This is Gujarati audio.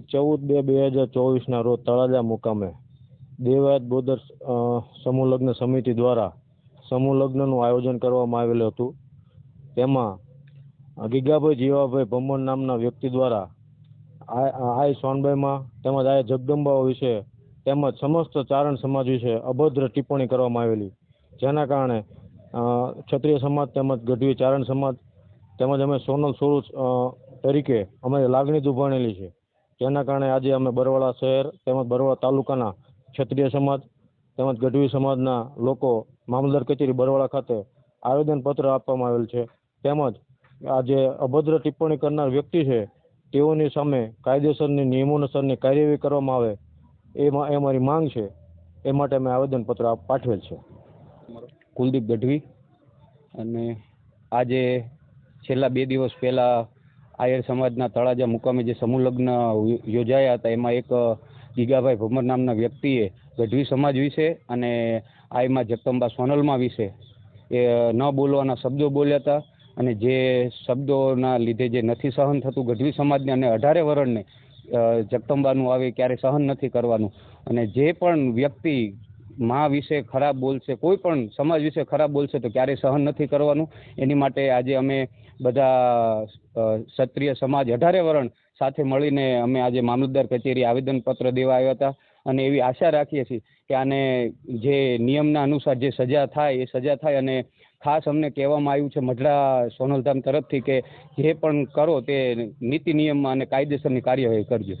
ચૌદ બે બે હજાર ચોવીસના રોજ તળાજા મુકામે દેવાયત બોદર સમૂહ લગ્ન સમિતિ દ્વારા સમૂહ લગ્નનું આયોજન કરવામાં આવેલું હતું. તેમાં ગીગાભાઈ જીવાભાઈ ભમણ નામના વ્યક્તિ દ્વારા આ- આ સોનબાઈમાં તેમજ આય જગદંબાઓ વિશે તેમજ સમસ્ત ચારણ સમાજ વિશે અભદ્ર ટિપ્પણી કરવામાં આવેલી. જેના કારણે ક્ષત્રિય સમાજ તેમજ ગઢવી ચારણ સમાજ તેમજ અમે સોનલ સ્વરૂપ તરીકે અમે લાગણી દુભાણેલી છે. જેના કારણે આજે અમે બરવાળા શહેર તેમજ બરવાળા તાલુકાના ક્ષત્રિય સમાજ તેમજ ગઢવી સમાજના લોકો મામલદાર કચેરી બરવાળા ખાતે આવેદનપત્ર આપવામાં આવેલ છે. તેમજ આ જે અભદ્ર ટિપ્પણી કરનાર વ્યક્તિ છે, તેઓની સામે કાયદેસરની નિયમોનુસારની કાર્યવાહી કરવામાં આવે એ મા- એ મારી માંગ છે. એ માટે અમે આવેદનપત્ર પાઠવેલ છે. કુલદીપ ગઢવી અને આજે છેલ્લા બે દિવસ પહેલાં આયર સમાજના તળાજા મુકામે જે સમૂહ લગ્ન યોજાયા હતા, એમાં એક ગીગાભાઈ ભમર નામના વ્યક્તિએ ગઢવી સમાજ વિશે અને આઈમાં જગદંબા સોનલમાં વિશે, એ ન બોલવાના શબ્દો બોલ્યા હતા અને જે શબ્દોના લીધે જે નથી સહન થતું ગઢવી સમાજને અને અઢારે વર્ણને જગદંબાનું આવે ક્યારે સહન નથી કરવાનું. અને જે પણ વ્યક્તિ મા વિશે ખરાબ બોલશે, કોઈ પણ સમાજ વિશે ખરાબ બોલશે તો ક્યારેય સહન નથી કરવાનું. એની માટે આજે અમે બધા ક્ષત્રિય સમાજ અઢારે વરણ સાથે મળીને અમે આજે મામલતદાર કચેરી આવેદનપત્ર દેવા આવ્યા હતા. અને એવી આશા રાખીએ છીએ કે આને જે નિયમના અનુસાર જે સજા થાય એ સજા થાય અને ખાસ અમને કહેવામાં આવ્યું છે મઢડા સોનલધામ તરફથી કે જે પણ કરો તે નીતિ નિયમમાં અને કાયદેસરની કાર્યવાહી કરજો.